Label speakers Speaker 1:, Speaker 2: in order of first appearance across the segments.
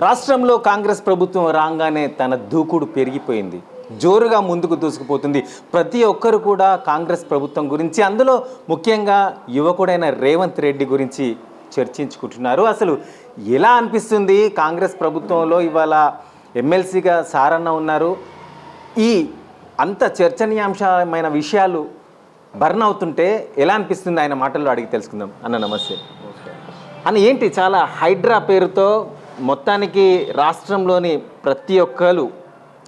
Speaker 1: రాష్ట్రంలో కాంగ్రెస్ ప్రభుత్వం రాగానే తన దూకుడు పెరిగిపోయింది. జోరుగా ముందుకు దూసుకుపోతుంది. ప్రతి ఒక్కరు కూడా కాంగ్రెస్ ప్రభుత్వం గురించి అందులో ముఖ్యంగా యువకుడైన రేవంత్ రెడ్డి గురించి చర్చించుకుంటున్నారు. అసలు ఎలా అనిపిస్తుంది కాంగ్రెస్ ప్రభుత్వంలో ఇవాళ ఎమ్మెల్సీగా సారన్న ఉన్నారు? ఈ అంత చర్చనీయాంశమైన విషయాలు బర్న్ అవుతుంటే ఎలా అనిపిస్తుంది? ఆయన మాటల్లో అడిగి తెలుసుకుందాం. అన్న నమస్తే. అని ఏంటి చాలా హైడ్రా పేరుతో మొత్తానికి రాష్ట్రంలోని ప్రతి ఒక్కరు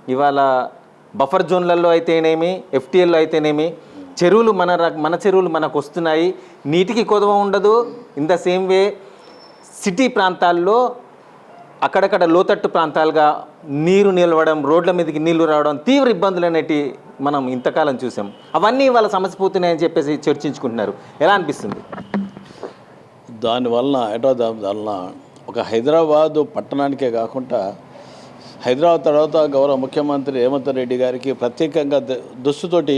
Speaker 1: ఇవాళ బఫర్ జోన్లలో అయితేనేమి ఎఫ్టీఎల్లో అయితేనేమి చెరువులు మన ర- మన చెరువులు మనకు వస్తున్నాయి. నీటికి కొదవ ఉండదు. In the same way city ప్రాంతాల్లో అక్కడక్కడ లోతట్టు ప్రాంతాలుగా నీరు నిలవడం రోడ్ల మీదకి నీళ్ళు రావడం తీవ్ర ఇబ్బందులు అనేటి మనం ఇంతకాలం చూసాం. అవన్నీ వాళ్ళ సమస్య పోతున్నాయని చెప్పేసి చర్చించుకుంటున్నారు. ఎలా అనిపిస్తుంది?
Speaker 2: దానివల్ల హైదరాబాద్ వలన ఒక హైదరాబాదు పట్టణానికే కాకుండా హైదరాబాద్ తర్వాత గౌరవ ముఖ్యమంత్రి రేవంత్ రెడ్డి గారికి ప్రత్యేకంగా దుస్తుతోటి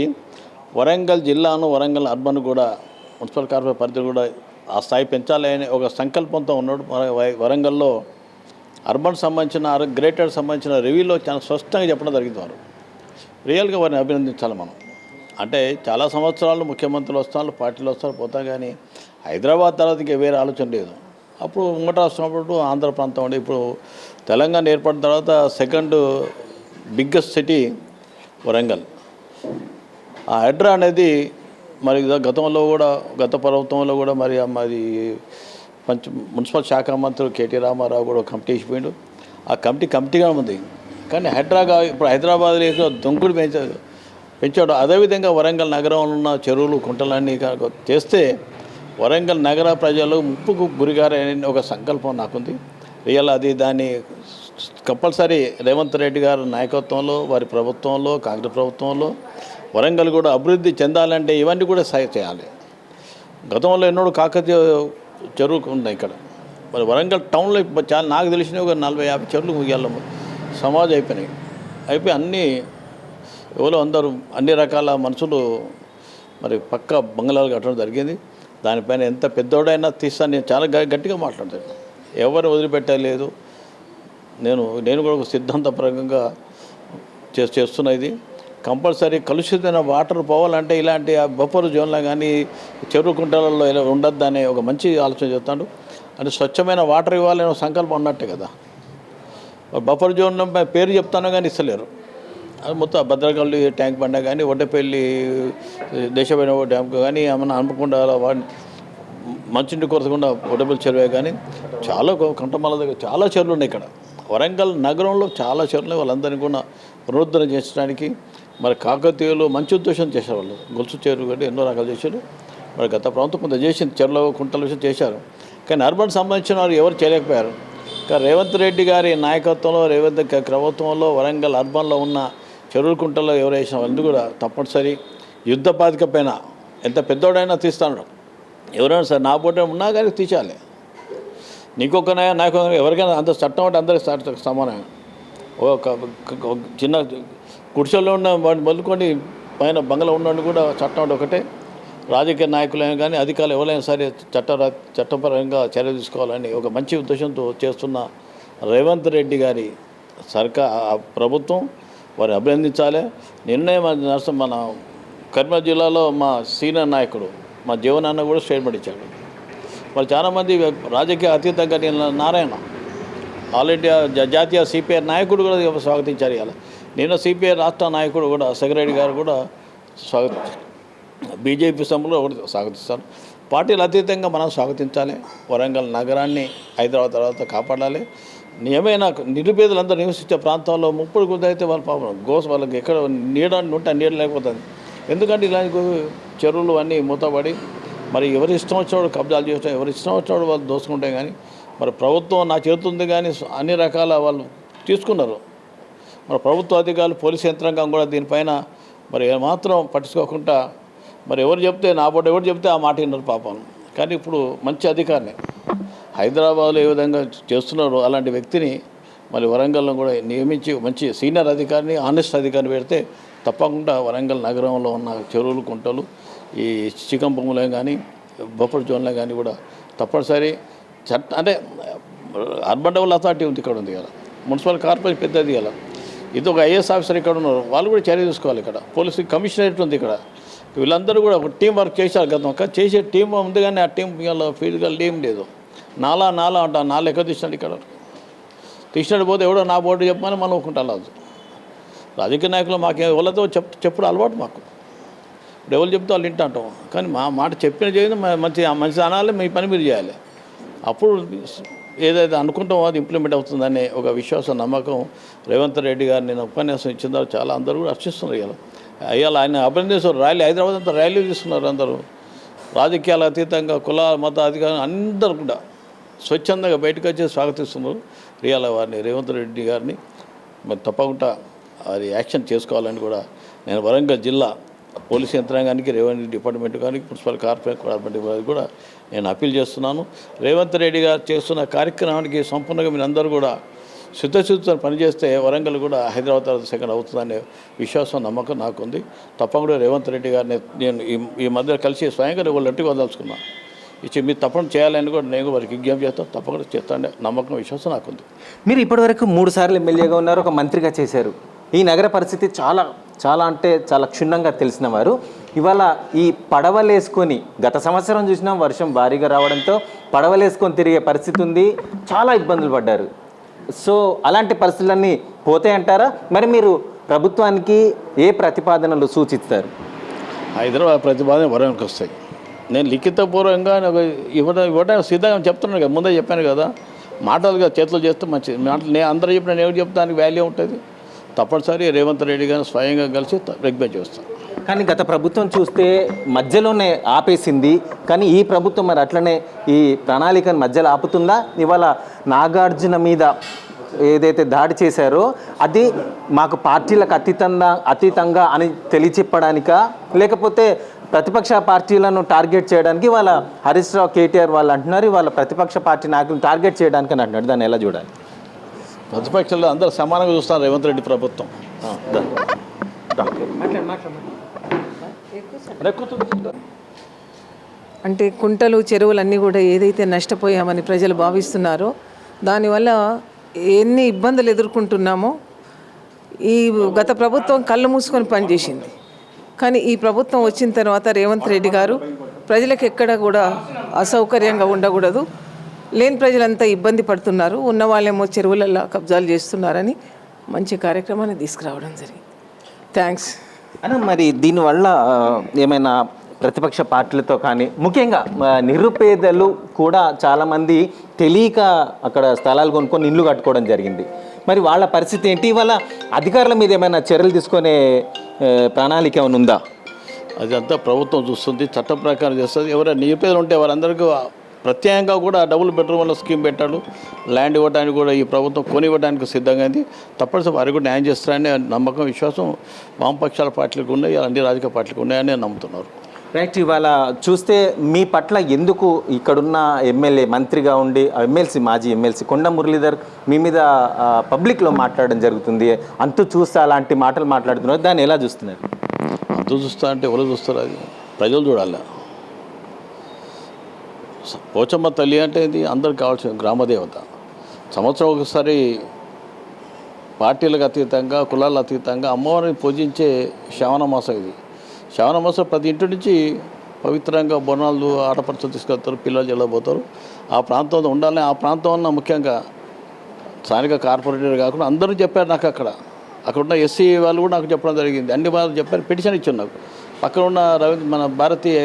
Speaker 2: వరంగల్ జిల్లాను వరంగల్ అర్బన్ కూడా మున్సిపల్ కార్పొరేట్ పరిధి కూడా ఆ స్థాయి పెంచాలి అనే ఒక సంకల్పంతో ఉన్నాడు. వరంగల్లో అర్బన్ సంబంధించిన గ్రేటర్ సంబంధించిన రివ్యూలో చాలా స్పష్టంగా చెప్పడం జరిగింది వారు. రియల్గా వారిని అభినందించాలి మనం. అంటే చాలా సంవత్సరాలు ముఖ్యమంత్రులు వస్తారు పార్టీలు వస్తారు పోతాం కానీ హైదరాబాద్ తర్వాత ఇంకా వేరే ఆలోచన లేదు. అప్పుడు ఉంగట రాష్ట్రం అప్పుడు ఆంధ్ర ప్రాంతం ఉండే ఇప్పుడు తెలంగాణ ఏర్పడిన తర్వాత సెకండ్ బిగ్గెస్ట్ సిటీ వరంగల్. ఆ హైడ్రా అనేది మరి గతంలో కూడా గత ప్రభుత్వంలో కూడా మరి మరి పంచ మున్సిపల్ శాఖ మంత్రులు కేటీ రామారావు కూడా ఒక కమిటీ ఇచ్చిపోయిండు. ఆ కమిటీ కమిటీగా ఉంది. కానీ హైడ్రాగా ఇప్పుడు హైదరాబాద్లో దొంకుడు పెంచాడు పెంచాడు. అదేవిధంగా వరంగల్ నగరంలో ఉన్న చెరువులు కుంటలన్నీ చేస్తే వరంగల్ నగర ప్రజలు ముప్పుకు గురిగారని ఒక సంకల్పం నాకుంది. రియల్ అది దాన్ని కంపల్సరీ రేవంత్ రెడ్డి గారి నాయకత్వంలో వారి ప్రభుత్వంలో కాంగ్రెస్ ప్రభుత్వంలో వరంగల్ కూడా అభివృద్ధి చెందాలంటే ఇవన్నీ కూడా సహాయ చేయాలి. గతంలో ఎన్నో కాకతీయ చెరువు ఉన్నాయి ఇక్కడ. మరి వరంగల్ టౌన్లో చాలా నాకు తెలిసిన ఒక నలభై యాభై చెరువులు ఇవాళ సమాజం అయిపోయినాయి. అయిపోయి అన్నీ ఎవరో అందరూ అన్ని రకాల మనుషులు మరి పక్క బంగ్లాలు కట్టడం జరిగింది. దానిపైన ఎంత పెద్దోడైనా తీస్తాను నేను చాలా గట్టిగా మాట్లాడతాను. ఎవరు వదిలిపెట్టలేదు నేను నేను కూడా ఒక సిద్ధాంతపరంగా చే చేస్తున్నా ఇది. కంపల్సరీ కలుషితమైన వాటర్ పోవాలంటే ఇలాంటి ఆ బొప్పరు జోన్లో కానీ చెరువు కుంటలలో ఇలా ఉండద్దు అనే ఒక మంచి ఆలోచన చెప్తాడు అంటే స్వచ్ఛమైన వాటర్ ఇవ్వాలనే సంకల్పం ఉన్నట్టే కదా. బఫర్ జోన్ పేరు చెప్తాను కానీ ఇస్తలేరు. మొత్తం భద్రకాళి ట్యాంక్ బండ కానీ ఒడ్డపల్లి దేశమైన డ్యామ్ కానీ ఏమన్నా అనుకుండా వాడిని మంచినీటి కొరతకుండా ఒడ్డపల్లి చెరువే కానీ చాలా కంటమాల దగ్గర చాలా చెరువులు ఉన్నాయి ఇక్కడ. వరంగల్ నగరంలో చాలా చెరువులు వాళ్ళందరినీ కూడా పునరుద్ధరణ చేసడానికి మరి కాకతీయులు మంచి ఉద్దేశం చేశారు వాళ్ళు. గొలుసు చెరువు కానీ ఎన్నో రకాలు చేశారు. మరి గత ప్రభుత్వం కొంత చేసింది చెరువుల కుంటల విషయం చేశారు. కానీ అర్బన్ సంబంధించిన వారు ఎవరు చేయలేకపోయారు. కానీ రేవంత్ రెడ్డి గారి నాయకత్వంలో రేవంత్ ప్రభుత్వంలో వరంగల్ అర్బన్లో ఉన్న చెరువుల కుంటలో ఎవరు వేసిన వాళ్ళు కూడా తప్పనిసరి యుద్ధ బాధిక పైన ఎంత పెద్దోడైనా తీస్తాడు. ఎవరైనా సరే నా బోటే ఉన్నా కానీ తీసేయాలి నీకొకనే నాకు ఎవరికైనా అంత చట్టం అంటే అందరికి సమానం ఒక చిన్న గుడిసెల్లో ఉన్న వాడిని మొదలుకొని పైన బంగ్లా ఉన్నాడు కూడా చట్టం అంటే ఒకటే. రాజకీయ నాయకులైనా కానీ అధికారులు ఎవరైనా సరే చట్ట చట్టపరంగా చర్య తీసుకోవాలని ఒక మంచి ఉద్దేశంతో చేస్తున్న రేవంత్ రెడ్డి గారి సర్కార్ ప్రభుత్వం వారు అభినందించాలి. నిన్నే మన నర్సం మన కరీంనగర్ జిల్లాలో మా సీనియర్ నాయకుడు మా జీవనాన్న కూడా స్టేట్మెంట్ ఇచ్చాడు. మరి చాలామంది రాజకీయ అతీతంగా నేను నారాయణ ఆల్ ఇండియా జాతీయ సిపిఐ నాయకుడు కూడా స్వాగతించారు ఇలా నేను సిపిఐ రాష్ట్ర నాయకుడు కూడా సెక్రటరీ గారు కూడా స్వాగతి బీజేపీ సభలో ఒకటి స్వాగతిస్తాను. పార్టీలు అతీతంగా మనం స్వాగతించాలి. వరంగల్ నగరాన్ని హైదరాబాద్ తర్వాత కాపాడాలి. ఏమైనా నిరుపేదలందరూ నివసించే ప్రాంతాల్లో ముప్పుడు అయితే వాళ్ళ పాపం గోస్ వాళ్ళకి ఎక్కడ నీడ ఉంటే నీడ లేకపోతుంది. ఎందుకంటే ఇలాంటి చెరువులు అన్నీ మూతపడి మరి ఎవరి ఇష్టం వచ్చినప్పుడు కబ్జాలు చేస్తాం ఎవరి ఇష్టం వచ్చినప్పుడు వాళ్ళు దోసుకుంటే కానీ మరి ప్రభుత్వం నా చేతుంది కానీ అన్ని రకాల వాళ్ళు తీసుకున్నారు. మరి ప్రభుత్వ అధికారులు పోలీస్ యంత్రాంగం కూడా దీనిపైన మరి ఏమాత్రం పట్టించుకోకుండా మరి ఎవరు చెప్తే నా పూట ఎవరు చెప్తే ఆ మాట విన్నారు పాపం. కానీ ఇప్పుడు మంచి అధికారిని హైదరాబాద్లో ఏ విధంగా చేస్తున్నారో అలాంటి వ్యక్తిని మరి వరంగల్లో కూడా నియమించి మంచి సీనియర్ అధికారిని ఆనెస్ట్ అధికారిని పెడితే తప్పకుండా వరంగల్ నగరంలో ఉన్న చెరువులు కుంటలు ఈ చికంపంలో కానీ బొప్పర్ జోన్లో కానీ కూడా తప్పనిసరి చట్ట అంటే అర్బన్ డెవలప్ అథారిటీ ఉంది ఇక్కడ ఉంది కదా. మున్సిపల్ కార్పొరేషన్ పెద్దది కదా. ఇది ఒక ఐఏఎస్ ఆఫీసర్ ఇక్కడ ఉన్నారు. వాళ్ళు కూడా చర్య తీసుకోవాలి ఇక్కడ. పోలీసు కమిషనరేట్ ఉంది ఇక్కడ. వీళ్ళందరూ కూడా ఒక టీం వర్క్ చేశారు గతం. ఒక చేసే టీం ఉంది కానీ ఆ టీం ఇవాళ ఫీల్డ్గా టీం లేదు. నాలా నాలా అంట నాలుగు ఎక్కడ తీసినాడు ఇక్కడ? తీసినాడు పోతే ఎవడో నా బోర్డు చెప్పమని మనం ఒప్పుకుంటా లేదు రాజకీయ నాయకులు మాకు ఎవరితో చెప్ చెప్పుడు అలవాటు మాకు. ఇప్పుడు ఎవరు చెప్తే వాళ్ళు వింటాంటాం కానీ మా మాట చెప్పిన చేయదు మంచి మంచి అనాలి మీ పని మీరు చేయాలి. అప్పుడు ఏదైతే అనుకుంటామో అది ఇంప్లిమెంట్ అవుతుందనే ఒక విశ్వాసం నమ్మకం రేవంత్ రెడ్డి గారు నేను ఉపన్యాసం ఇచ్చిన తర్వాత చాలా అందరూ కూడా హర్షిస్తున్నారు ఇవాళ. అయ్యాలి ఆయన అభినందిస్తారు ర్యాలీ హైదరాబాద్ అంతా ర్యాలీ తీసుకున్నారు అందరూ. రాజకీయాల అతీతంగా కుల మత అధికారం అందరు కూడా. స్వచ్ఛందంగా బయటకు వచ్చి స్వాగతిస్తున్నారు. రియాల వారిని రేవంత్ రెడ్డి గారిని. మరి తప్పకుండా అది యాక్షన్ చేసుకోవాలని కూడా నేను వరంగల్ జిల్లా పోలీస్ యంత్రాంగానికి రెవెన్యూ డిపార్ట్మెంట్ కానీ మున్సిపల్ కార్పొరేట్ డిపార్ట్మెంట్ వారికి కూడా నేను అప్పీల్ చేస్తున్నాను. రేవంత్ రెడ్డి గారు చేస్తున్న కార్యక్రమానికి సంపూర్ణంగా మీరందరూ కూడా శుద్ధశుద్ధితో పనిచేస్తే వరంగల్ కూడా హైదరాబాద్ తర్వాత సెకండ్ అవుతుందనే విశ్వాసం నమ్మకం నాకుంది. తప్పకుండా రేవంత్ రెడ్డి గారిని నేను ఈ ఈ మధ్య కలిసి స్వయంగా వాళ్ళు ఎట్టుకు వదలుచుకున్నాను ఇచ్చి మీరు తప్పకుండా చేయాలని కూడా నేను వారికి విజ్ఞప్తి చేస్తాను తప్పకుండా చేస్తాను నమ్మకం విశ్వాసం నాకుంది.
Speaker 1: మీరు ఇప్పటివరకు మూడు సార్లు ఎమ్మెల్యేగా ఉన్నారు ఒక మంత్రిగా చేశారు. ఈ నగర పరిస్థితి చాలా చాలా అంటే చాలా క్షుణ్ణంగా తెలిసిన వారు. ఇవాళ ఈ పడవలేసుకొని గత సంవత్సరం చూసినాం వర్షం భారీగా రావడంతో పడవలేసుకొని తిరిగే పరిస్థితి ఉంది. చాలా ఇబ్బందులు పడ్డారు. సో అలాంటి పరిస్థితులన్నీ పోతాయంటారా మరి మీరు ప్రభుత్వానికి ఏ ప్రతిపాదనలు సూచిస్తారు?
Speaker 2: హైదరాబాద్ ప్రతిపాదన వరంకి వస్తాయి. నేను లిఖితపూర్వకంగా నాకు ఇవ్వడం ఇవ్వడానికి సిద్ధంగా చెప్తున్నాను కదా ముందే చెప్పాను కదా. మాటలుగా చేతులు చేస్తే మంచిది. మాటలు నేను అందరూ చెప్పిన నేను ఎవరు చెప్తే వాల్యూ ఉంటుంది. తప్పనిసరి రేవంత్ రెడ్డి గారిని స్వయంగా కలిసి రిక్వెస్ట్ చేస్తాను.
Speaker 1: కానీ గత ప్రభుత్వం చూస్తే మధ్యలోనే ఆపేసింది. కానీ ఈ ప్రభుత్వం మరి అట్లనే ఈ ప్రణాళికను మధ్యలో ఆపుతుందా? ఇవాళ నాగార్జున మీద ఏదైతే దాడి చేశారో అది మాకు పార్టీలకు అతీతంగా అతీతంగా అని తెలియచెప్పడానికా? లేకపోతే ప్రతిపక్ష పార్టీలను టార్గెట్ చేయడానికి వాళ్ళ హరీష్ రావు కేటీఆర్ వాళ్ళు అంటున్నారు. వాళ్ళ ప్రతిపక్ష పార్టీ నాయకులను టార్గెట్ చేయడానికి అని అంటున్నారు. దాన్ని ఎలా చూడాలి?
Speaker 2: ప్రతిపక్షాలు అందరూ సమానంగా చూస్తారు రేవంత్ రెడ్డి ప్రభుత్వం.
Speaker 3: అంటే కుంటలు చెరువులు అన్నీ కూడా ఏదైతే నష్టపోయామని ప్రజలు భావిస్తున్నారో దానివల్ల ఎన్ని ఇబ్బందులు ఎదుర్కొంటున్నామో ఈ గత ప్రభుత్వం కళ్ళు మూసుకొని పనిచేసింది. కానీ ఈ ప్రభుత్వం వచ్చిన తర్వాత రేవంత్ రెడ్డి గారు ప్రజలకు ఎక్కడ కూడా అసౌకర్యంగా ఉండకూడదు. లేని ప్రజలంతా ఇబ్బంది పడుతున్నారు. ఉన్న వాళ్ళేమో చెరువులలో కబ్జాలు చేస్తున్నారని మంచి కార్యక్రమాన్ని తీసుకురావడం జరిగింది. థ్యాంక్స్.
Speaker 1: అన్న మరి దీనివల్ల ఏమైనా ప్రతిపక్ష పార్టీలతో కానీ ముఖ్యంగా నిరుపేదలు కూడా చాలామంది తెలియక అక్కడ స్థలాలు కొనుక్కొని ఇల్లు కట్టుకోవడం జరిగింది. మరి వాళ్ళ పరిస్థితి ఏంటి? ఇవాళ అధికారుల మీద ఏమైనా చర్యలు తీసుకునే ప్రణాళిక ఏమైనా ఉందా?
Speaker 2: అది అంతా ప్రభుత్వం చూస్తుంది చట్ట ప్రకారం చేస్తుంది. ఎవరైనా నిరుపేదలు ఉంటే వారందరికీ ప్రత్యేకంగా కూడా డబుల్ బెడ్రూమ్ వల్ల స్కీమ్ పెట్టాడు. ల్యాండ్ ఇవ్వడానికి కూడా ఈ ప్రభుత్వం కొనివ్వడానికి సిద్ధంగా అయింది తప్పనిసరి వారికి కూడా న్యాయం చేస్తారనే నమ్మకం విశ్వాసం వామపక్షాల పార్టీలకు ఉన్నాయి అన్ని రాజకీయ పార్టీలకు ఉన్నాయని నమ్ముతున్నారు.
Speaker 1: రైట్ ఇవాళ చూస్తే మీ పట్ల ఎందుకు ఇక్కడున్న ఎమ్మెల్యే మంత్రిగా ఉండి ఎమ్మెల్సీ మాజీ ఎమ్మెల్సీ కొండ మురళీధర్ మీ మీద పబ్లిక్లో మాట్లాడడం జరుగుతుంది. అంతు చూస్తే అలాంటి మాటలు మాట్లాడుతున్నారు. దాన్ని ఎలా చూస్తున్నారు?
Speaker 2: అంతు చూస్తా అంటే ఎవరు చూస్తారు అది? ప్రజలు చూడాలి. పోచమ్మ తల్లి అంటే ఇది అందరికి కావాల్సిన గ్రామదేవత సంవత్సరం ఒకసారి పార్టీలకు అతీతంగా కులాలకు అతీతంగా అమ్మవారిని పూజించే శ్రావణ మాసం ఇది. శ్రావణ మాసం ప్రతి ఇంటి నుంచి పవిత్రంగా బోనాలు ఆడపడుచు తీసుకెళ్తారు పిల్లలు వెళ్ళబోతారు ఆ ప్రాంతంలో ఉండాలని ఆ ప్రాంతంలో ముఖ్యంగా స్థానిక కార్పొరేటర్ కాకుండా అందరూ చెప్పారు నాకు అక్కడ. అక్కడ ఉన్న ఎస్సీ వాళ్ళు కూడా నాకు చెప్పడం జరిగింది. అన్ని వాళ్ళు చెప్పారు పిటిషన్ ఇచ్చారు నాకు. పక్కన ఉన్న రవీంద్ర మన Bharatiya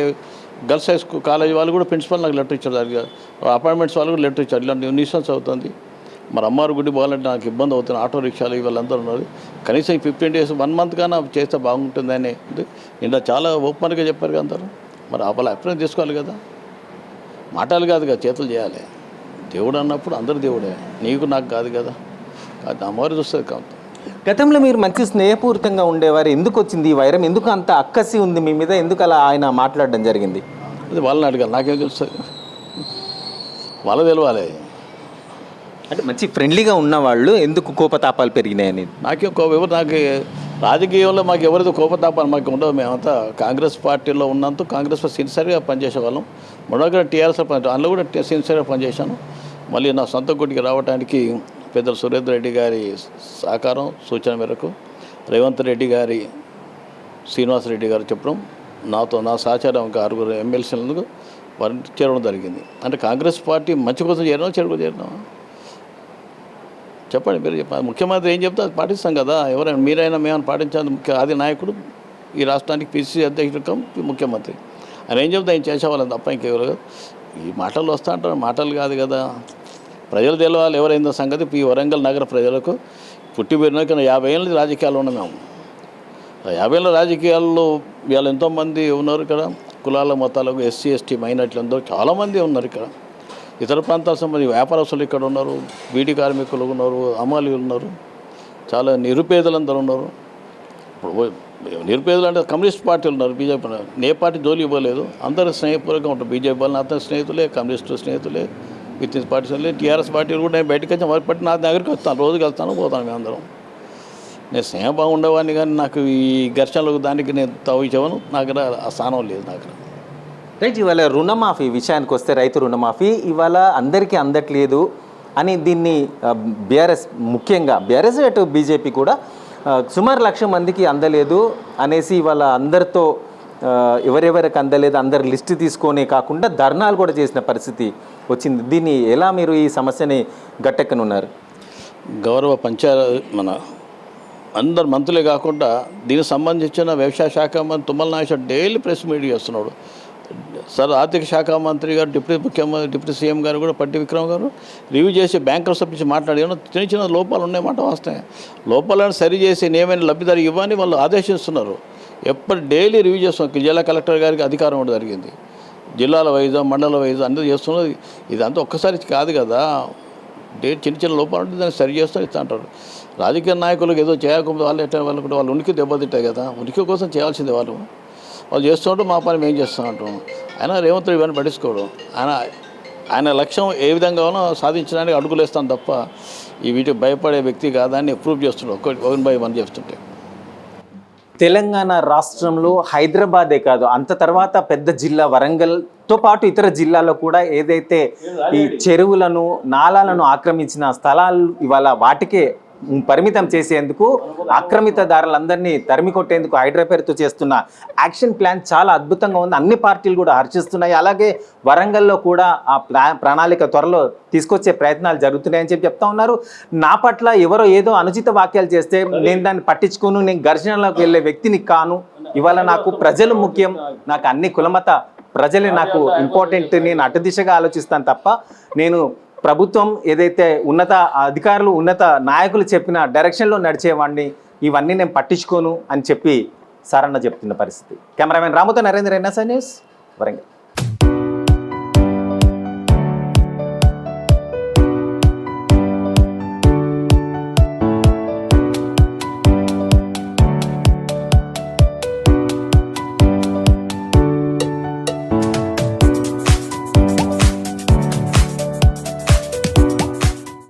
Speaker 2: girls high school college వాళ్ళు కూడా ప్రిన్సిపల్ నాకు లెటర్ ఇచ్చారు. అపాయింట్మెంట్స్ వాళ్ళు కూడా లెటర్ ఇచ్చారు. ఇలాంటి న్యూసెన్స్ అవుతుంది. మరి అమ్మారు గుడి పోవాలంటే నాకు ఇబ్బంది అవుతుంది. ఆటో రిక్షాలు వీళ్ళందరూ ఉన్నారు. కనీసం ఈ ఫిఫ్టీన్ డేస్ వన్ మంత్ కన్నా చేస్తే బాగుంటుందని ఇలా చాలా ఓపెన్గా చెప్పారు కదా అందరూ. మరి ఆ వాళ్ళ అభిప్రాయం తీసుకోవాలి కదా. మాటలు కాదు కదా చేతులు చేయాలి. దేవుడు అన్నప్పుడు అందరు దేవుడే. నీకు నాకు కాదు కదా. కాదు అమ్మవారు చూస్తుంది కాదు
Speaker 1: గతంలో మీరు మంచి స్నేహపూరితంగా ఉండేవారు. ఎందుకు వచ్చింది ఈ వైరం? ఎందుకు అంత అక్కసి ఉంది మీ మీద? ఎందుకు అలా ఆయన మాట్లాడడం జరిగింది?
Speaker 2: అది వాళ్ళని అడగాలి. నాకేం తెలుస్తుంది వాళ్ళ తెలవాలి
Speaker 1: అంటే మంచి ఫ్రెండ్లీగా ఉన్నవాళ్ళు ఎందుకు కోపతాపాలు పెరిగినాయని
Speaker 2: నాకేం కోపం ఎవరు నాకు రాజకీయంలో మాకు ఎవరిదో కోపతాపాలు మాకు ఉండవు. మేమంతా కాంగ్రెస్ పార్టీలో ఉన్నంత కాంగ్రెస్ సిన్సియర్గా పనిచేసే వాళ్ళం మొదటి టీఆర్ఎస్ పని అందులో కూడా సిన్సియర్గా పనిచేశాను. మళ్ళీ నా సొంత గుడికి రావడానికి పెద్దలు సురేందర్ రెడ్డి గారి సహకారం సూచన మేరకు రేవంత్ రెడ్డి గారి శ్రీనివాసరెడ్డి గారు చెప్పడం నాతో నా సహచారం ఒక ఆరుగురు ఎమ్మెల్సీలందుకు వారిని చేరడం జరిగింది. అంటే కాంగ్రెస్ పార్టీ మంచి కోసం చేరడం చెడు చేరడం చెప్పండి మీరు చెప్పండి ముఖ్యమంత్రి ఏం చెప్తే అది పాటిస్తాం కదా. ఎవరైనా మీరైనా మేమని పాటించాలి. ముఖ్య అది నాయకుడు ఈ రాష్ట్రానికి పిసిసి అధ్యక్షుడు ముఖ్యమంత్రి. ఆయన ఏం చెప్తే ఆయన చేసేవాళ్ళని తప్ప ఇంకెవరు ఈ మాటలు వస్తా అంటారు మాటలు కాదు కదా. ప్రజలు తెలవాలి ఎవరైందో సంగతి. ఈ వరంగల్ నగర ప్రజలకు పుట్టి పెరిగిన యాభై ఏళ్ళ రాజకీయాలు ఉన్నాం మేము. యాభై ఏళ్ళ రాజకీయాల్లో వీళ్ళు ఎంతోమంది ఉన్నారు ఇక్కడ. కులాల మతాలకు ఎస్సీ ఎస్టీ మైనార్టీలు అందరూ చాలామంది ఉన్నారు ఇక్కడ. ఇతర ప్రాంతాల సంబంధించి వ్యాపారస్తులు ఇక్కడ ఉన్నారు బీడీ కార్మికులు ఉన్నారు అమాలీలు ఉన్నారు చాలా నిరుపేదలందరూ ఉన్నారు. నిరుపేదలు అంటే కమ్యూనిస్ట్ పార్టీలు ఉన్నారు బీజేపీ ఏ పార్టీ జోలి ఇవ్వలేదు. అందరూ స్నేహపూర్వకంగా ఉంటారు. బీజేపీ వాళ్ళని అతని స్నేహితులే కమ్యూనిస్టు స్నేహితులే విత్ పార్టీలే టీఆర్ఎస్ పార్టీలు కూడా నేను బయటకు వచ్చాను వారి పట్టి నా దగ్గరికి వస్తాను. రోజుకి వెళ్తాను పోతాను మేము అందరం. నేను స్నేహం ఉండేవాడిని కానీ నాకు ఈ ఘర్షణలకు దానికి నేను తవ్వించవను నాకు ఆ స్థానం లేదు నాకు.
Speaker 1: రైట్ ఇవాళ రుణమాఫీ విషయానికి వస్తే రైతు రుణమాఫీ ఇవాళ అందరికీ అందట్లేదు అని దీన్ని బీఆర్ఎస్ ముఖ్యంగా బీఆర్ఎస్ అటు బీజేపీ కూడా సుమారు లక్ష మందికి అందలేదు అనేసి ఇవాళ అందరితో ఎవరెవరికి అందలేదు అందరి లిస్ట్ తీసుకొని కాకుండా ధర్నాలు కూడా చేసిన పరిస్థితి వచ్చింది. దీన్ని ఎలా మీరు ఈ సమస్యని గట్టెక్కనున్నారు?
Speaker 2: గౌరవ పంచాయ మన అందరు మంత్రులే కాకుండా దీనికి సంబంధించిన వ్యవసాయ శాఖ మంత్రి Tummala Nageswara daily press meet చేస్తున్నాడు. సార్ ఆర్థిక శాఖ మంత్రి గారు డిప్యూటీ ముఖ్యమంత్రి డిప్యూటీ సీఎం గారు కూడా పట్టి విక్రమ్ గారు రివ్యూ చేసి బ్యాంకర్ నుంచి మాట్లాడి ఏమన్నా చిన్న చిన్న లోపాలు ఉన్నాయన్నమాట వాస్తవం. లోపాలను సరి చేసి నియమైన లబ్ధిదారు ఇవ్వని వాళ్ళు ఆదేశిస్తున్నారు. ఎప్పటి డైలీ రివ్యూ చేస్తున్నాం. జిల్లా కలెక్టర్ గారికి అధికారం ఉండడం జరిగింది. జిల్లాల వైజ్ మండల వైజ్ అందరూ చేస్తున్నది. ఇదంతా ఒక్కసారి కాదు కదా. డే చిన్న చిన్న లోపాలు ఉంటే దాన్ని సరి చేస్తారు ఇస్తా అంటారు. రాజకీయ నాయకులకు ఏదో చేయకుండా వాళ్ళు ఎట్లా వాళ్ళు వాళ్ళు ఉనికి దెబ్బతింటాయి కదా. ఉనికి కోసం చేయాల్సిందే వాళ్ళు. వాళ్ళు చేస్తుంటే మా పని మేము చేస్తుంటాం ఆయన రేవంత్ ఇవన్నీ పట్టించుకోవడం ఆయన ఆయన లక్ష్యం ఏ విధంగానో సాధించడానికి అడుగులేస్తాను తప్ప ఈ వీటికి భయపడే వ్యక్తి కాదని ప్రూవ్ చేస్తుండే ఒక్కటి వన్ బై వన్ చేస్తుంటే.
Speaker 1: తెలంగాణ రాష్ట్రంలో హైదరాబాదే కాదు అంత తర్వాత పెద్ద జిల్లా వరంగల్తో పాటు ఇతర జిల్లాలో కూడా ఏదైతే ఈ చెరువులను నాలాలను ఆక్రమించిన స్థలాలు ఇవాళ వాటికే పరిమితం చేసేందుకు ఆక్రమితదారులందరినీ తరిమి కొట్టేందుకు హైడ్రా పేరుతో చేస్తున్న యాక్షన్ ప్లాన్ చాలా అద్భుతంగా ఉంది. అన్ని పార్టీలు కూడా హర్షిస్తున్నాయి. అలాగే వరంగల్లో కూడా ఆ ప్రణాళిక త్వరలో తీసుకొచ్చే ప్రయత్నాలు జరుగుతున్నాయని చెప్పి చెప్తా ఉన్నారు. నా పట్ల ఎవరో ఏదో అనుచిత వాక్యాలు చేస్తే నేను దాన్ని పట్టించుకోను. నేను ఘర్షణలోకి వెళ్ళే వ్యక్తిని కాను. ఇవాళ నాకు ప్రజలు ముఖ్యం. నాకు అన్ని కులమత ప్రజలే నాకు ఇంపార్టెంట్ నేను అటు దిశగా ఆలోచిస్తాను తప్ప నేను ప్రభుత్వం ఏదైతే ఉన్నత అధికారులు ఉన్నత నాయకులు చెప్పిన డైరెక్షన్లో నడిచేవాడిని ఇవన్నీ నేను పట్టించుకోను అని చెప్పి సారన్న చెప్తున్న పరిస్థితి. కెమెరామెన్ రాముతో నరేంద్ర ఎన్ఎస్ఐ న్యూస్ వరంగల్.